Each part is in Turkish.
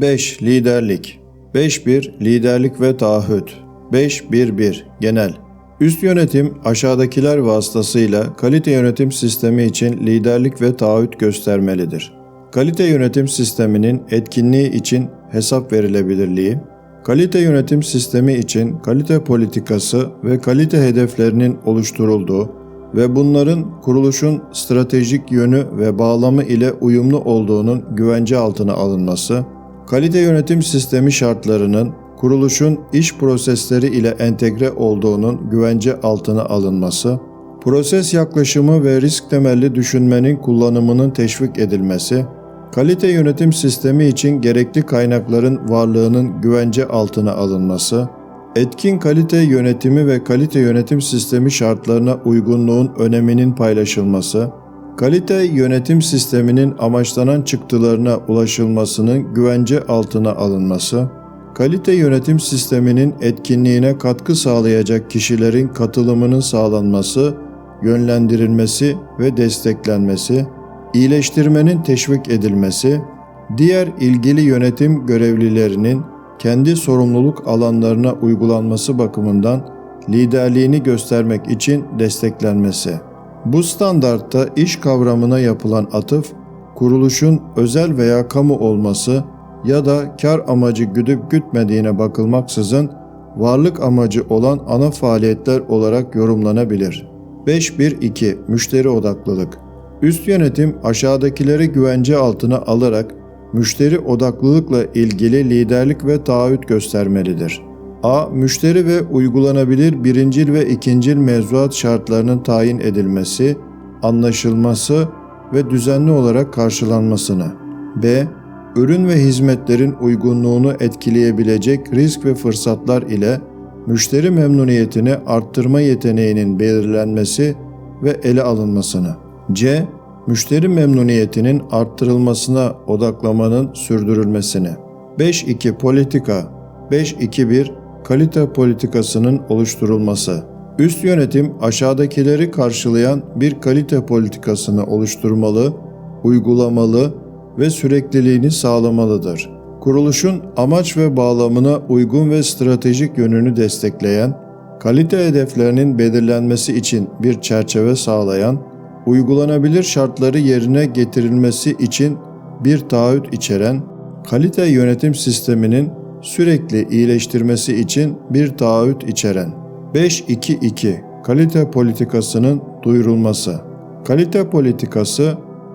5. Liderlik 5.1 Liderlik ve taahhüt 5.1.1 Genel Üst yönetim aşağıdakiler vasıtasıyla kalite yönetim sistemi için liderlik ve taahhüt göstermelidir. Kalite yönetim sisteminin etkinliği için hesap verilebilirliği, kalite yönetim sistemi için kalite politikası ve kalite hedeflerinin oluşturulduğu ve bunların kuruluşun stratejik yönü ve bağlamı ile uyumlu olduğunun güvence altına alınması, kalite yönetim sistemi şartlarının kuruluşun iş prosesleri ile entegre olduğunun güvence altına alınması, proses yaklaşımı ve risk temelli düşünmenin kullanımının teşvik edilmesi, kalite yönetim sistemi için gerekli kaynakların varlığının güvence altına alınması, etkin kalite yönetimi ve kalite yönetim sistemi şartlarına uygunluğun öneminin paylaşılması, kalite yönetim sisteminin amaçlanan çıktılarına ulaşılmasının güvence altına alınması, kalite yönetim sisteminin etkinliğine katkı sağlayacak kişilerin katılımının sağlanması, yönlendirilmesi ve desteklenmesi, iyileştirmenin teşvik edilmesi, diğer ilgili yönetim görevlilerinin kendi sorumluluk alanlarına uygulanması bakımından liderliğini göstermek için desteklenmesi. Bu standartta iş kavramına yapılan atıf, kuruluşun özel veya kamu olması ya da kar amacı güdüp gütmediğine bakılmaksızın varlık amacı olan ana faaliyetler olarak yorumlanabilir. 5.1.2 Müşteri odaklılık Üst yönetim aşağıdakileri güvence altına alarak müşteri odaklılıkla ilgili liderlik ve taahhüt göstermelidir. A. Müşteri ve uygulanabilir birincil ve ikincil mevzuat şartlarının tayin edilmesi, anlaşılması ve düzenli olarak karşılanmasını. B. Ürün ve hizmetlerin uygunluğunu etkileyebilecek risk ve fırsatlar ile müşteri memnuniyetini arttırma yeteneğinin belirlenmesi ve ele alınmasını. C müşteri memnuniyetinin arttırılmasına odaklamanın sürdürülmesini. 5.2 Politika 5.2.1 Kalite politikasının oluşturulması. Üst yönetim aşağıdakileri karşılayan bir kalite politikasını oluşturmalı, uygulamalı ve sürekliliğini sağlamalıdır. Kuruluşun amaç ve bağlamına uygun ve stratejik yönünü destekleyen, kalite hedeflerinin belirlenmesi için bir çerçeve sağlayan, uygulanabilir şartları yerine getirilmesi için bir taahhüt içeren, kalite yönetim sisteminin sürekli iyileştirmesi için bir taahhüt içeren. 5.2.2 Kalite politikasının duyurulması. Kalite politikası,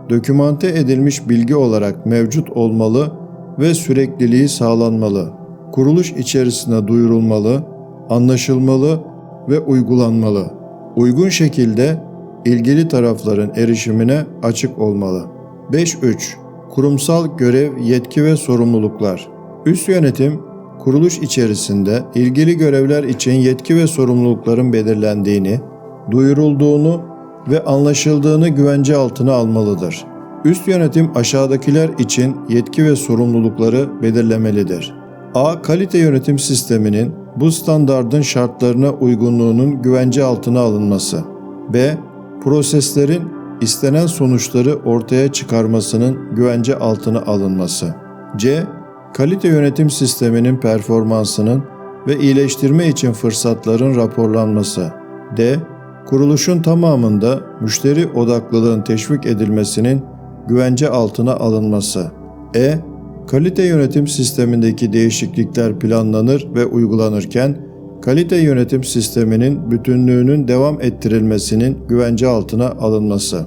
dokümante edilmiş bilgi olarak mevcut olmalı ve sürekliliği sağlanmalı. Kuruluş içerisinde duyurulmalı, anlaşılmalı ve uygulanmalı. Uygun şekilde ilgili tarafların erişimine açık olmalı. 5.3 Kurumsal görev, yetki ve sorumluluklar. Üst yönetim, kuruluş içerisinde ilgili görevler için yetki ve sorumlulukların belirlendiğini, duyurulduğunu ve anlaşıldığını güvence altına almalıdır. Üst yönetim aşağıdakiler için yetki ve sorumlulukları belirlemelidir. A. Kalite yönetim sisteminin bu standardın şartlarına uygunluğunun güvence altına alınması. B proseslerin istenen sonuçları ortaya çıkarmasının güvence altına alınması. C. Kalite yönetim sisteminin performansının ve iyileştirme için fırsatların raporlanması. D. Kuruluşun tamamında müşteri odaklılığın teşvik edilmesinin güvence altına alınması. E. Kalite yönetim sistemindeki değişiklikler planlanır ve uygulanırken kalite yönetim sisteminin bütünlüğünün devam ettirilmesinin güvence altına alınması.